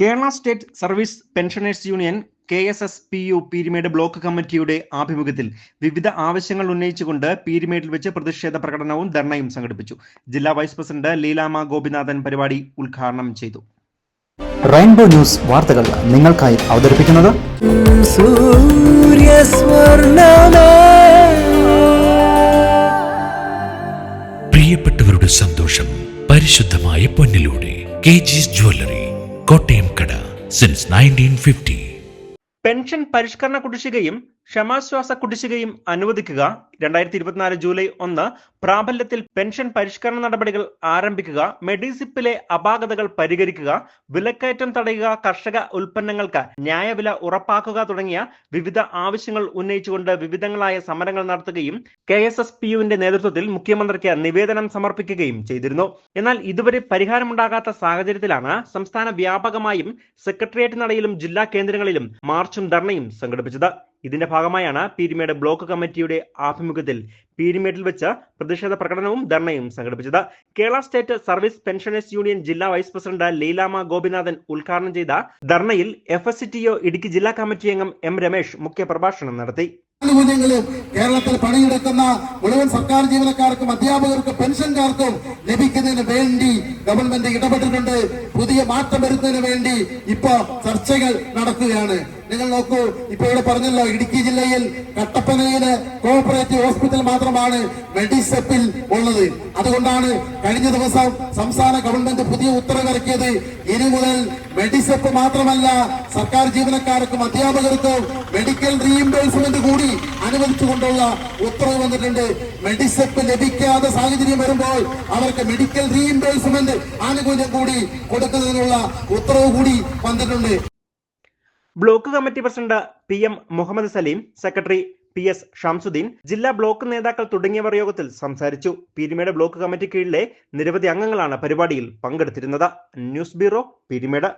Kerala state service pensioners union K S S P U Peermade block കമ്മിറ്റിയുടെ ആഭിമുഖ്യത്തിൽ വിവിധ ആവശ്യങ്ങൾ ഉന്നയിച്ചുകൊണ്ട് പീരിമേഡിൽ വെച്ച് പ്രതിഷേധ പ്രകടനവും ധർണയും സംഘടിപ്പിച്ചു. ജില്ലാ വൈസ് പ്രസിഡന്റ് ലീലാമ ഗോപിനാഥൻ പരിപാടി ഉദ്ഘാടനം ചെയ്തു. റെയിൻബോ ന്യൂസ് വാർത്തകൾ നിങ്ങൾക്കായി അവതരിപ്പിക്കുന്നത് പ്രിയപ്പെട്ടവരുടെ സന്തോഷം പരിശുദ്ധമായ പൊന്നിലൂടെ. K G's jewellery. കോട്ടയം കട സിൻസ് നയന്റീൻ ഫിഫ്റ്റി പെൻഷൻ പരിഷ്കരണ കുടിശ്ശികയും ക്ഷമാശ്വാസ കുടിശ്ശികയും അനുവദിക്കുക. രണ്ടായിരത്തി ഇരുപത്തിനാല് ജൂലൈ ഒന്ന് പ്രാബല്യത്തിൽ പെൻഷൻ പരിഷ്കരണ നടപടികൾ ആരംഭിക്കുക. മെഡിസിപ്പിലെ അപാകതകൾ പരിഹരിക്കുക. വിലക്കയറ്റം തടയുക. കർഷക ഉൽപ്പന്നങ്ങൾക്ക് ന്യായവില ഉറപ്പാക്കുക തുടങ്ങിയ വിവിധ ആവശ്യങ്ങൾ ഉന്നയിച്ചുകൊണ്ട് വിവിധങ്ങളായ സമരങ്ങൾ നടത്തുകയും കെ എസ് എസ് പി യുവിന്റെ നേതൃത്വത്തിൽ മുഖ്യമന്ത്രിക്ക് നിവേദനം സമർപ്പിക്കുകയും ചെയ്തിരുന്നു. എന്നാൽ ഇതുവരെ പരിഹാരമുണ്ടാകാത്ത സാഹചര്യത്തിലാണ് സംസ്ഥാന വ്യാപകമായും സെക്രട്ടേറിയറ്റ് നടയിലും ജില്ലാ കേന്ദ്രങ്ങളിലും മാർച്ചും ധർണയും സംഘടിപ്പിച്ചത്. ഇതിന്റെ ഭാഗമായാണ് പീരിമേട് ബ്ലോക്ക് കമ്മിറ്റിയുടെ ആഭിമുഖ്യത്തിൽ പീരിമേഡിൽ വെച്ച് പ്രതിഷേധ പ്രകടനവും ധർണയും സംഘടിപ്പിച്ചത്. Kerala state service pensioners union ജില്ലാ വൈസ് പ്രസിഡന്റ് ലീലാമ ഗോപിനാഥൻ ഉദ്ഘാടനം ചെയ്ത ധർണയിൽ എഫ് എസ് ഇടുക്കി ജില്ലാ കമ്മിറ്റി അംഗം എം രമേശ് മുഖ്യപ്രഭാഷണം നടത്തി. ആനുകൂല്യങ്ങളും കേരളത്തിൽ പണിയെടുക്കുന്ന മുഴുവൻ സർക്കാർ ജീവനക്കാർക്കും അധ്യാപകർക്കും പെൻഷൻകാർക്കും ലഭിക്കുന്നതിന് വേണ്ടി ഗവൺമെന്റ് ഇടപെട്ടിട്ടുണ്ട്. പുതിയ മാറ്റം വരുന്നതിന് വേണ്ടി ഇപ്പോ ചർച്ചകൾ നടക്കുകയാണ്. നിങ്ങൾ നോക്കൂ ഇപ്പൊ ഇവിടെ പറഞ്ഞല്ലോ ഇടുക്കി ജില്ലയിൽ കട്ടപ്പനയിൽ കോഓപ്പറേറ്റീവ് ഹോസ്പിറ്റൽ മാത്രമാണ് മെഡിസെപ്പിൽ ഉള്ളത്. അതുകൊണ്ടാണ് കഴിഞ്ഞ ദിവസം സംസ്ഥാന ഗവൺമെന്റ് പുതിയ ഉത്തരവിറക്കിയത്. ഇനി മുതൽ മെഡിസെപ്പ് മാത്രമല്ല സർക്കാർ ജീവനക്കാർക്കും അധ്യാപകർക്കും മെഡിക്കൽ റീഇംബേഴ്സ്മെന്റ് കൂടി അനുവദിച്ചുകൊണ്ടുള്ള ഉത്തരവ് വന്നിട്ടുണ്ട്. മെഡിസെപ്പ് ലഭിക്കാതെ സാഹചര്യം വരുമ്പോൾ അവർക്ക് മെഡിക്കൽ റീഇംബേഴ്സ്മെന്റ് ആനുകൂല്യം കൂടി കൊടുക്കുന്നതിനുള്ള ഉത്തരവ് കൂടി വന്നിട്ടുണ്ട്. Block committee president P M Muhammad Saleem secretary P S Shamsuddin ജില്ലാ ബ്ലോക്ക് നേതാക്കൾ തുടങ്ങിയവർ യോഗത്തിൽ സംസാരിച്ചു. പീരിമേട് ബ്ലോക്ക് കമ്മിറ്റി കീഴിലെ നിരവധി അംഗങ്ങളാണ് പരിപാടിയിൽ പങ്കെടുത്തിരുന്നത്. News bureau Peermade.